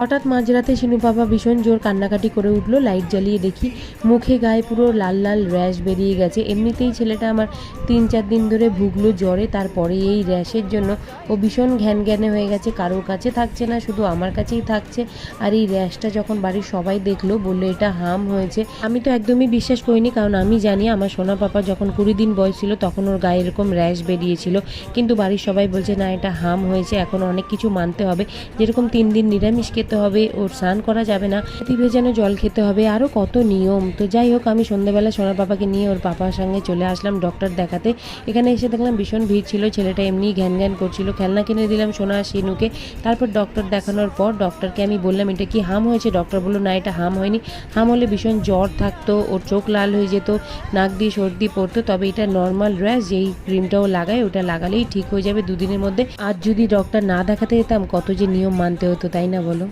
হঠাৎ মাঝরাতে শিনু বাবা ভীষণ জোর কান্নাকাটি করে উঠল, লাইট জ্বালিয়ে দেখি মুখে গায়ে পুরো লাল লাল র্যাশ বেরিয়ে গেছে। এমনিতেই ছেলেটা আমার তিন চার দিন ধরে ভুগলো জ্বরে, তারপরে এই র্যাশের জন্য ও ভীষণ ঘ্যান জ্ঞানে হয়ে গেছে, কারোর কাছে থাকছে না, শুধু আমার কাছেই থাকছে। আর এই র্যাশটা যখন বাড়ির সবাই দেখল, বলল এটা হাম হয়েছে। আমি তো একদমই বিশ্বাস করিনি, কারণ আমি জানি আমার সোনা পাপা যখন কুড়ি দিন বয়স ছিল, তখন ওর গায়ে এরকম র্যাশ বেরিয়েছিল। কিন্তু বাড়ির সবাই বলছে, না, এটা হাম হয়েছে, এখন অনেক কিছু মানতে হবে। যেরকম তিন দিন নিরামিষ খেতে হবে, ওর স্নান করা যাবে না প্রতি ভেজানো জল খেতে হবে আরও কত নিয়ম। তো যাই হোক, আমি সন্ধ্যাবেলা সোনার বাবাকে নিয়ে ওর পাপার সঙ্গে চলে আসলাম ডক্টর দেখাতে। এখানে এসে দেখলাম ভীষণ ভিড় ছিল, ছেলেটা এমনি ঘ্যান ঘ্যান করছিল। খেলনা কিনে দিলাম সোনা শিনুকে। তারপর ডক্টর দেখানোর পর ডক্টরকে আমি বললাম, এটা কি হাম হয়েছে? ডক্টর বলল, না, এটা হাম হয়নি। হাম হলে ভীষণ জ্বর থাকতো, ওর চোখ লাল হয়ে যেত, নাক দিয়ে সর্দি পড়তো, তবে এটা নর্মাল র্যাশ যেই ক্রিমটাও লাগায়, ওটা লাগালেই ঠিক হয়ে যাবে দুদিনের মধ্যে। আর যদি ডক্টর না দেখাতে যেতাম, কত যে নিয়ম মানতে হতো, তাই না বলো?